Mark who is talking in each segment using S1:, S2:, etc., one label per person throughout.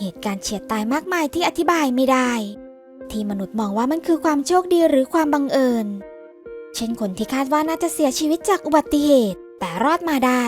S1: เหตุการณ์เฉียดตายมากมายที่อธิบายไม่ได้ ที่มนุษย์มองว่ามันคือความโชคดีหรือความบังเอิญ เช่นคนที่คาดว่าน่าจะเสียชีวิตจากอุบัติเหตุแต่รอดมาได้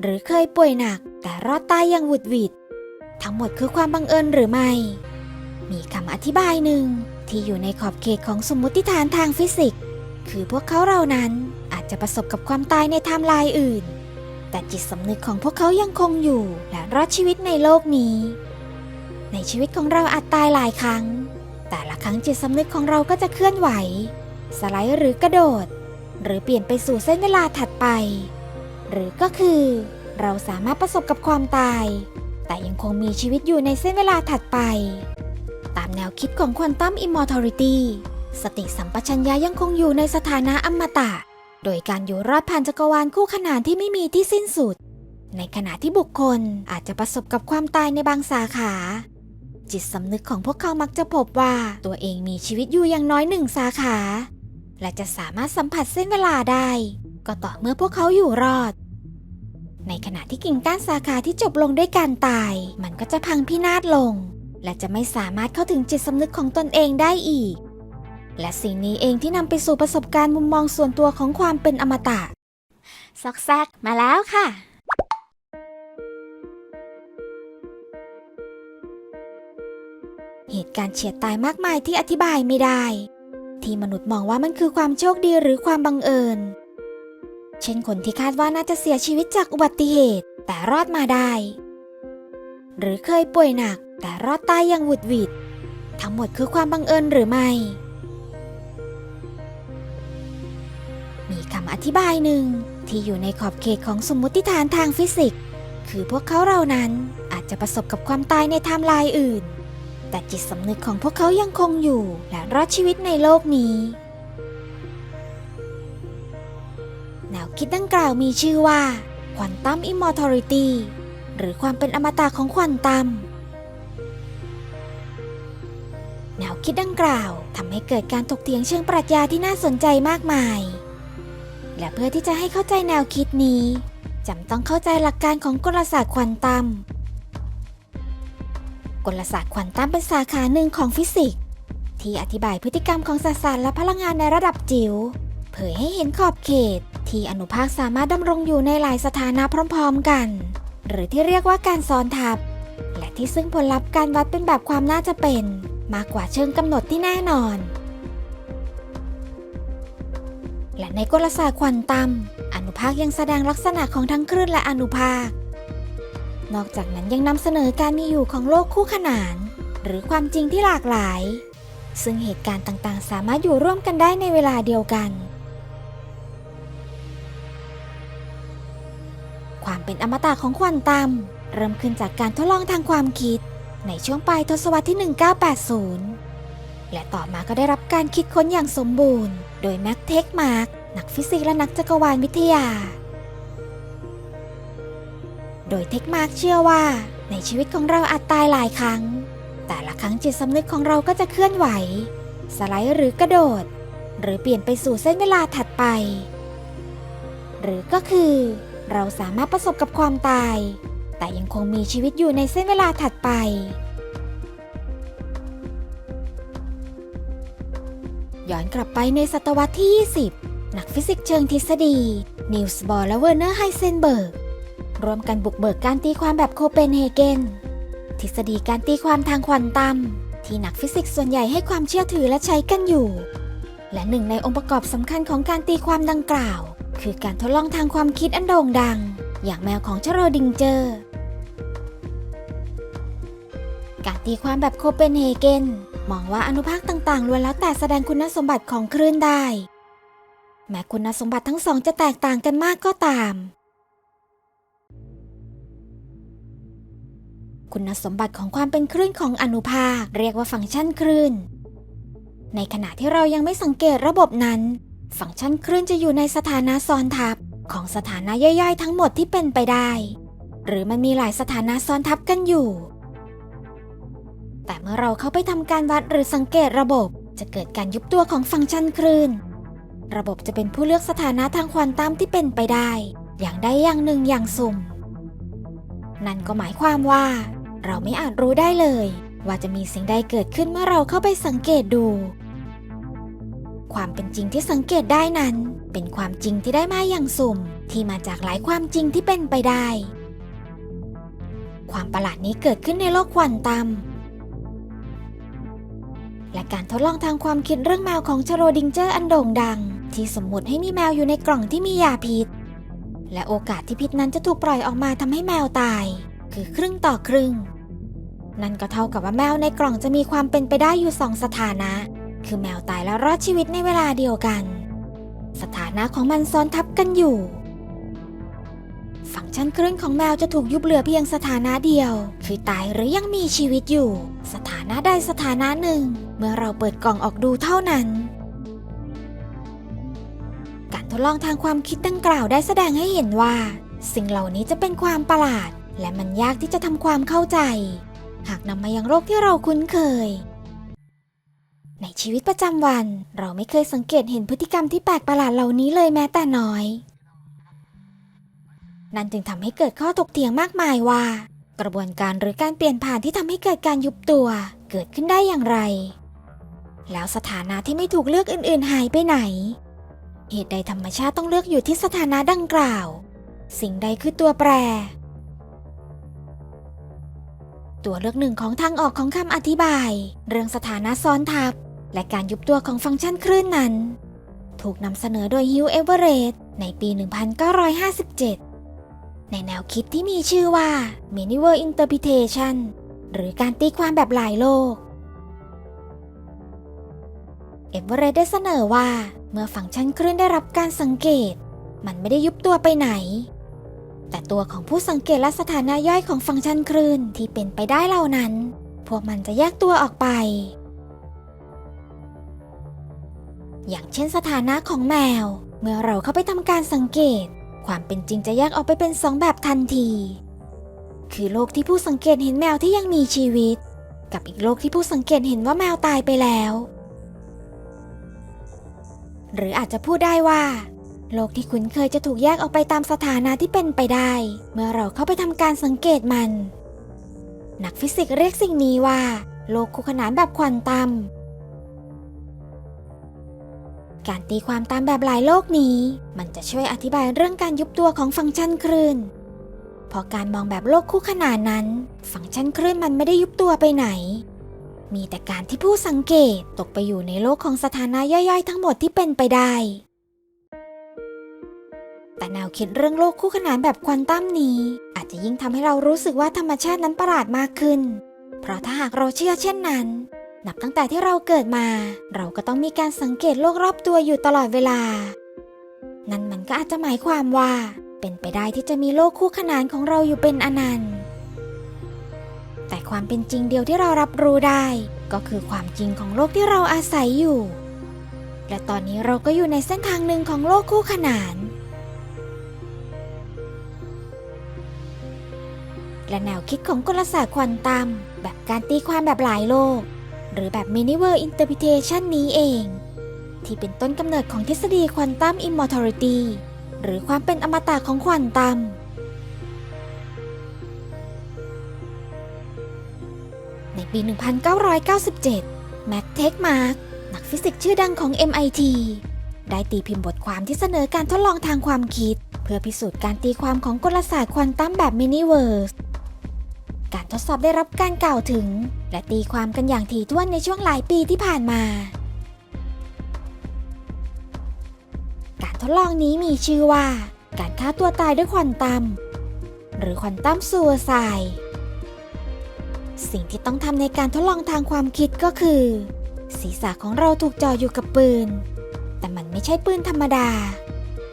S1: หรือเคยป่วยหนักแต่รอดตายอย่างหวุดหวิด ทั้งหมดคือความบังเอิญหรือไม่ มีคำอธิบายหนึ่งที่อยู่ในขอบเขตของสมมติฐานทางฟิสิกส์ คือพวกเขาเหล่านั้นอาจจะประสบกับความตายในไทม์ไลน์อื่น แต่จิตสำนึกของพวกเขายังคงอยู่และรอดชีวิตในโลกนี้ ในชีวิตของเราอาจตายหลายครั้ง แต่ละครั้งจิตสำนึกของเราก็จะเคลื่อนไหว สไลด์หรือกระโดด หรือเปลี่ยนไปสู่เส้นเวลาถัดไป หรือก็คือ เราสามารถประสบกับความตาย แต่ยังคงมีชีวิตอยู่ในเส้นเวลาถัดไป ตามแนวคิดของควอนตัมอิมมอร์ทัลิตี้สติสัมปชัญญะยังคงอยู่ในสถานะอมตะ โดยการอยู่รอดผ่านจักรวาลคู่ขนานที่ไม่มีที่สิ้นสุด ในขณะที่บุคคลอาจจะประสบกับความตายในบางสาขา จิตสำนึกของพวกเขามักจะพบว่าตัวเองมีชีวิตอยู่อย่างน้อยหนึ่งสาขา และจะสามารถสัมผัสเส้นเวลาได้ ก็ต่อเมื่อพวกเขาอยู่รอด ในขณะที่กิ่งก้านสาขาที่จบลงด้วยการตาย มันก็จะพังพินาศลง และจะไม่สามารถเข้าถึงจิตสำนึกของตนเองได้อีก และสิ่งนี้เองที่นำไปสู่ประสบการณ์มุมมองส่วนตัวของความเป็นอมตะ ซอกแซกมาแล้วค่ะ เหตุการณ์เฉียดตายมากมายที่อธิบายไม่ได้ ที่มนุษย์มองว่ามันคือความโชคดีหรือความบังเอิญ เช่นคนที่คาดว่าน่าจะเสียชีวิตจากอุบัติเหตุ แต่รอดมาได้ หรือเคยป่วยหนัก แต่รอดตายอย่างหวุดหวิด ทั้งหมดคือความบังเอิญหรือไม่ มีคำอธิบายหนึ่งที่อยู่ในขอบเขตของสมมติฐานทางฟิสิกส์ คือพวกเขาเหล่านั้นอาจจะประสบกับความตายในไทม์ไลน์อื่น แต่จิตสำนึกของพวกเขายังคงอยู่และรอดชีวิตในโลกนี้ แนวคิดดังกล่าวมีชื่อว่าควอนตัมอิมมอร์ทัลิตี้หรือความเป็นอมตะของควอนตัม แนวคิดดังกล่าวทำให้เกิดการถกเถียงเชิงปรัชญาที่น่าสนใจมากมาย และเพื่อที่จะให้เข้าใจแนวคิดนี้จำต้องเข้าใจหลักการของกลศาสตร์ควอนตัม กลศาสตร์ควอนตัมเป็นสาขาหนึ่งของฟิสิกส์ที่อธิบายพฤติกรรมของสสารและพลังงานในระดับจิ๋วเผยให้เห็นขอบเขต ที่อนุภาคสามารถดำรงอยู่ในหลายสถานะพร้อมๆกัน หรือที่เรียกว่าการซ้อนทับ และที่ซึ่งผลลัพธ์การวัดเป็นแบบความน่าจะเป็น มากกว่าเชิงกำหนดที่แน่นอน และในกลศาสตร์ควอนตัมอนุภาคยังแสดงลักษณะของทั้งคลื่นและอนุภาค นอกจากนั้นยังนำเสนอการมีอยู่ของโลกคู่ขนาน หรือความจริงที่หลากหลาย ซึ่งเหตุการณ์ต่างๆ สามารถอยู่ร่วมกันได้ในเวลาเดียวกัน ความเป็นอมตะของควอนตัม เริ่มขึ้นจากการทดลองทางความคิด ในช่วงปลายทศวรรษที่ 1980 และต่อมาก็ได้รับการคิดค้นอย่างสมบูรณ์ โดยแม็กเทคมาร์กนักฟิสิกส์และนักจักรวาลวิทยา โดยเทคมาร์กเชื่อว่า ในชีวิตของเราอาจตายหลายครั้ง แต่ละครั้งจิตสำนึกของเราก็จะเคลื่อนไหว สไลด์หรือกระโดด หรือเปลี่ยนไปสู่เส้นเวลาถัดไป หรือก็คือ เราสามารถประสบกับความตาย แต่ยังคงมีชีวิตอยู่ในเส้นเวลาถัดไปย้อนกลับไปในศตวรรษที่ 20 นักฟิสิกส์เชิงทฤษฎี นิลส์บอร์และเวอร์เนอร์ไฮเซนเบิร์ก ร่วมกันบุกเบิกการตีความแบบโคเปนเฮเกน ทฤษฎีการตีความทางควอนตัม ที่นักฟิสิกส์ส่วนใหญ่ให้ความเชื่อถือและใช้กันอยู่ และหนึ่งในองค์ประกอบสำคัญของการตีความดังกล่าว คือการทดลองทางความคิดอันโด่งดัง อย่างแมวของชโรดิงเจอร์ การตีความแบบโคเปนเฮเกนมองว่าอนุภาคต่างๆล้วนแล้วแต่แสดงคุณสมบัติของคลื่นได้ แม้คุณสมบัติทั้งสองจะแตกต่างกันมากก็ตาม คุณสมบัติของความเป็นคลื่นของอนุภาคเรียกว่าฟังก์ชันคลื่น ในขณะที่เรายังไม่สังเกตระบบนั้น ฟังก์ชันคลื่นจะอยู่ในสถานะซ้อนทับของสถานะย่อยๆ ทั้งหมดที่เป็นไปได้ หรือมันมีหลายสถานะซ้อนทับกันอยู่ แต่เมื่อเราเข้าไปทำการวัดหรือสังเกตระบบจะเกิดการยุบตัวของฟังก์ชันคลื่น ระบบจะเป็นผู้เลือกสถานะทางควอนตัมที่เป็นไปได้ อย่างใดอย่างหนึ่งอย่างสุ่ม นั่นก็หมายความว่า เราไม่อาจรู้ได้เลย ว่าจะมีสิ่งใดเกิดขึ้นเมื่อเราเข้าไปสังเกตดู ความเป็นจริงที่สังเกตได้นั้น เป็นความจริงที่ได้มาอย่างสุ่ม ที่มาจากหลายความจริงที่เป็นไปได้ ความประหลาดนี้เกิดขึ้นในโลกควอนตัมและการทดลองทางความคิดเรื่องแมวของชโรดิงเจอร์อันโด่งดัง ที่สมมติให้มีแมวอยู่ในกล่องที่มียาพิษ และโอกาสที่พิษนั้นจะถูกปล่อยออกมาทำให้แมวตาย คือครึ่งต่อครึ่ง นั่นก็เท่ากับว่าแมวในกล่องจะมีความเป็นไปได้อยู่สองสถานะ คือแมวตายและรอดชีวิตในเวลาเดียวกัน สถานะของมันซ้อนทับกันอยู่ฟังก์ชันครึ่งของแมวจะถูกยุบเหลือเพียงสถานะเดียว คือตายหรือยังมีชีวิตอยู่ สถานะใดสถานะหนึ่ง เมื่อเราเปิดกล่องออกดูเท่านั้นการทดลองทางความคิดดังกล่าวได้แสดงให้เห็นว่า สิ่งเหล่านี้จะเป็นความประหลาด และมันยากที่จะทำความเข้าใจ หากนำมายังโลกที่เราคุ้นเคย ในชีวิตประจำวัน เราไม่เคยสังเกตเห็นพฤติกรรมที่แปลกประหลาดเหล่านี้เลยแม้แต่น้อย นั่นจึงทำให้เกิดข้อถกเถียงมากมายว่า กระบวนการหรือการเปลี่ยนผ่านที่ทำให้เกิดการยุบตัวเกิดขึ้นได้อย่างไร แล้วสถานะที่ไม่ถูกเลือกอื่น ๆ หายไปไหน เหตุใดธรรมชาติต้องเลือกอยู่ที่สถานะดังกล่าว สิ่งใดคือตัวแปร ตัวเลือกหนึ่งของทางออกของคำอธิบาย เรื่องสถานะซ้อนทับ และการยุบตัวของฟังก์ชันคลื่นนั้น ถูกนำเสนอโดยฮิวเอเวอเรสต์ในปี 1957 ในแนวคิดที่มีชื่อว่า Many World Interpretation หรือการตีความแบบหลายโลก เอเวอเรสต์ได้เสนอว่า เมื่อฟังก์ชันคลื่นได้รับการสังเกต มันไม่ได้ยุบตัวไปไหน แต่ตัวของผู้สังเกตและสถานะย่อยของฟังก์ชันคลื่นที่เป็นไปได้เหล่านั้น พวกมันจะแยกตัวออกไป อย่างเช่นสถานะของแมว เมื่อเราเข้าไปทำการสังเกต ความเป็นจริงจะแยกออกไปเป็นสองแบบทันที คือโลกที่ผู้สังเกตเห็นแมวที่ยังมีชีวิต กับอีกโลกที่ผู้สังเกตเห็นว่าแมวตายไปแล้ว หรืออาจจะพูดได้ว่า โลกที่คุ้นเคยจะถูกแยกออกไปตามสถานะที่เป็นไปได้ เมื่อเราเข้าไปทำการสังเกตมัน นักฟิสิกส์เรียกสิ่งนี้ว่า โลกคู่ขนานแบบควอนตัม การตีความตามแบบหลายโลกนี้ มันจะช่วยอธิบายเรื่องการยุบตัวของฟังก์ชันคลื่นเพอการมองแบบโลกคู่ขนานนั้น ฟังก์ชันคลื่นมันไม่ได้ยุบตัวไปไหน มีแต่การที่ผู้สังเกตตกไปอยู่ในโลกของสถานะย่อยๆ ทั้งหมดที่เป็นไปได้ แต่แนวคิดเรื่องโลกคู่ขนานแบบควอนตัมนี้ อาจจะยิ่งทำให้เรารู้สึกว่าธรรมชาตินั้นประหลาดมากขึ้น เพราะถ้าหากเราเชื่อเช่นนั้น นับตั้งแต่ที่เราเกิดมา เราก็ต้องมีการสังเกตโลกรอบตัวอยู่ตลอดเวลา นั่นมันก็อาจจะหมายความว่า เป็นไปได้ที่จะมีโลกคู่ขนานของเราอยู่เป็นอนันต์ แต่ความเป็นจริงเดียวที่เรารับรู้ได้ ก็คือความจริงของโลกที่เราอาศัยอยู่ และตอนนี้เราก็อยู่ในเส้นทางหนึ่งของโลกคู่ขนาน และแนวคิดของกลศาสตร์ควอนตัมแบบการตีความแบบหลายโลก หรือแบบ Many World Interpretation นี้เอง ที่เป็นต้นกำเนิดของทฤษฎีควอนตัม Immortality หรือความเป็นอมตะของควอนตัมในปี 1997 แม็กเทคมาร์กนักฟิสิกส์ชื่อดังของ MIT ได้ตีพิมพ์บทความที่เสนอการทดลองทางความคิด เพื่อพิสูจน์การตีความของกลศาสตร์ควอนตัมแบบ Miniverse การทดสอบได้รับการกล่าวถึง และตีความกันอย่างถี่ถ้วนในช่วงหลายปีที่ผ่านมา การทดลองนี้มีชื่อว่า การฆ่าตัวตายด้วยควอนตัม หรือควอนตัมซูเอไซด์สิ่งที่ต้องทำในการทดลองทางความคิดก็คือ ศีรษะของเราถูกจ่ออยู่กับปืน แต่มันไม่ใช่ปืนธรรมดา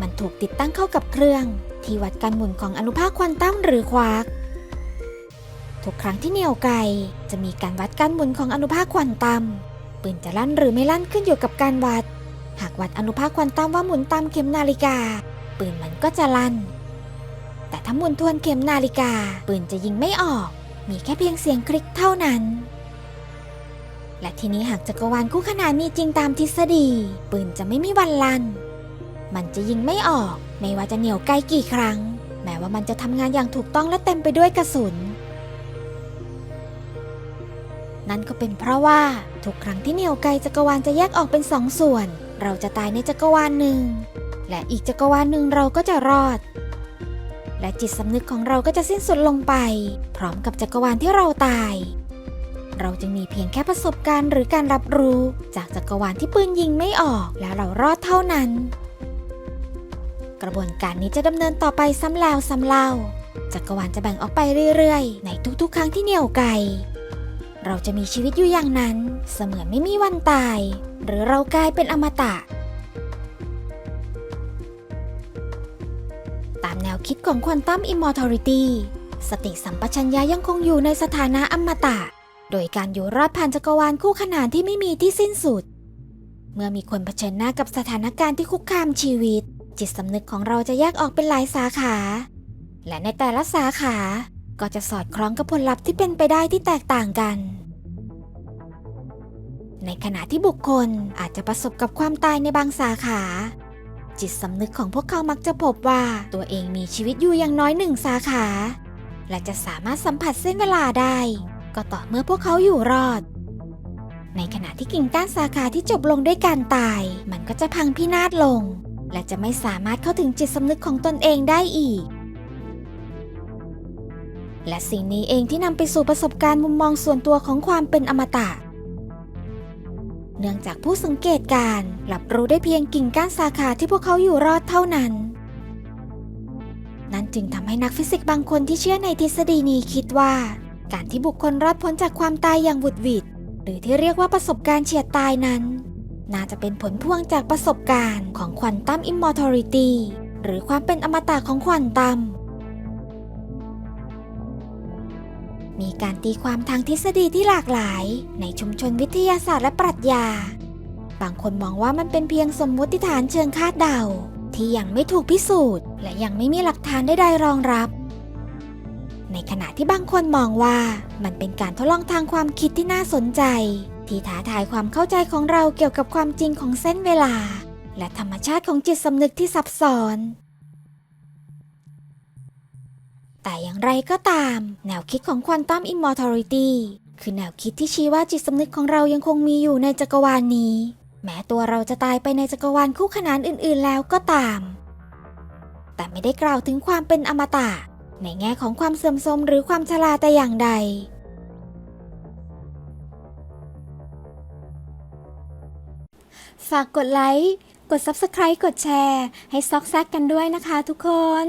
S1: มันถูกติดตั้งเข้ากับเครื่อง ที่วัดการหมุนของอนุภาคควอนตัมหรือควาร์ก ทุกครั้งที่เหนี่ยวไกลจะมีการวัดการหมุนของอนุภาคควอนตัมปืนจะลั่นหรือไม่ลั่นขึ้นอยู่กับการวัด หากวัดอนุภาคควอนตัมว่าหมุนตามเข็มนาฬิกา ปืนมันก็จะลั่น แต่ถ้าหมุนทวนเข็มนาฬิกา ปืนจะยิงไม่ออก มีแค่เพียงเสียงคลิกเท่านั้น และทีนี้หากจักรวาลคู่ขนานมีจริงตามทฤษฎี ปืนจะไม่มีวันลั่น มันจะยิงไม่ออก ไม่ว่าจะเหนี่ยวไกลกี่ครั้ง แม้ว่ามันจะทำงานอย่างถูกต้องและเต็มไปด้วยกระสุน นั่นก็เป็นเพราะว่าทุกครั้งที่เหนี่ยวไกจักรวาลจะแยกออกเป็นสองส่วน เราจะตายในจักรวาลหนึ่ง และอีกจักรวาลหนึ่งเราก็จะรอด และจิตสำนึกของเราก็จะสิ้นสุดลงไป พร้อมกับจักรวาลที่เราตาย เราจึงมีเพียงแค่ประสบการณ์หรือการรับรู้ จากจักรวาลที่ปืนยิงไม่ออกและเรารอดเท่านั้น กระบวนการนี้จะดำเนินต่อไปซ้ำแล้วซ้ำเล่าจักรวาลจะแบ่งออกไปเรื่อยๆ ในทุกๆ ครั้งที่เหนี่ยวไก เราจะมีชีวิตอยู่อย่างนั้น เสมือนไม่มีวันตาย หรือเรากลายเป็นอมตะ ตามแนวคิดของควอนตัมอิมมอร์ทัลิตี้สติสัมปชัญญะยังคงอยู่ในสถานะอมตะ โดยการอยู่รอดผ่านจักรวาลคู่ขนานที่ไม่มีที่สิ้นสุด เมื่อมีคนเผชิญหน้ากับสถานการณ์ที่คุกคามชีวิต จิตสำนึกของเราจะแยกออกเป็นหลายสาขา และในแต่ละสาขา ก็จะสอดคล้องกับผลลัพธ์ที่เป็นไปได้ที่แตกต่างกัน ในขณะที่บุคคลอาจจะประสบกับความตายในบางสาขา จิตสำนึกของพวกเขามักจะพบว่าตัวเองมีชีวิตอยู่อย่างน้อยหนึ่งสาขา และจะสามารถสัมผัสเส้นเวลาได้ ก็ต่อเมื่อพวกเขาอยู่รอด ในขณะที่กิ่งก้านสาขาที่จบลงด้วยการตาย มันก็จะพังพินาศลง และจะไม่สามารถเข้าถึงจิตสำนึกของตนเองได้อีก และสิ่งนี้เองที่นำไปสู่ประสบการณ์มุมมองส่วนตัวของความเป็นอมตะ เนื่องจากผู้สังเกตการณ์รับรู้ได้เพียงกิ่งก้านสาขาที่พวกเขาอยู่รอดเท่านั้น นั่นจึงทำให้นักฟิสิกส์บางคนที่เชื่อในทฤษฎีนี้คิดว่า การที่บุคคลรอดพ้นจากความตายอย่างบุดวิดหรือที่เรียกว่าประสบการณ์เฉียดตายนั้น น่าจะเป็นผลพวงจากประสบการณ์ของควอนตัมอิมมอร์ทัลิตี้หรือความเป็นอมตะของควอนตัม มีการตีความทางทฤษฎีที่หลากหลาย ในชุมชนวิทยาศาสตร์และปรัชญา บางคนมองว่ามันเป็นเพียงสมมติฐานเชิงคาดเดา ที่ยังไม่ถูกพิสูจน์ และยังไม่มีหลักฐานใดๆรองรับ ในขณะที่บางคนมองว่ามันเป็นการทดลองทางความคิดที่น่าสนใจ ที่ท้าทายความเข้าใจของเราเกี่ยวกับความจริงของเส้นเวลา และธรรมชาติของจิตสำนึกที่ซับซ้อน แต่อย่างไรก็ตาม แนวคิดของควอนตัมอิมมอร์ทัลิตี้คือแนวคิดที่ชี้ว่าจิตสำนึกของเรายังคงมีอยู่ในจักรวาลนี้ แม้ตัวเราจะตายไปในจักรวาลคู่ขนานอื่น ๆ แล้วก็ตาม แต่ไม่ได้กล่าวถึงความเป็นอมตะ ในแง่ของความเสื่อมโทรมหรือความชราแต่อย่างใดฝากกดไลค์ กด Subscribe กดแชร์ ให้ซอกแซกกันด้วยนะคะทุกคน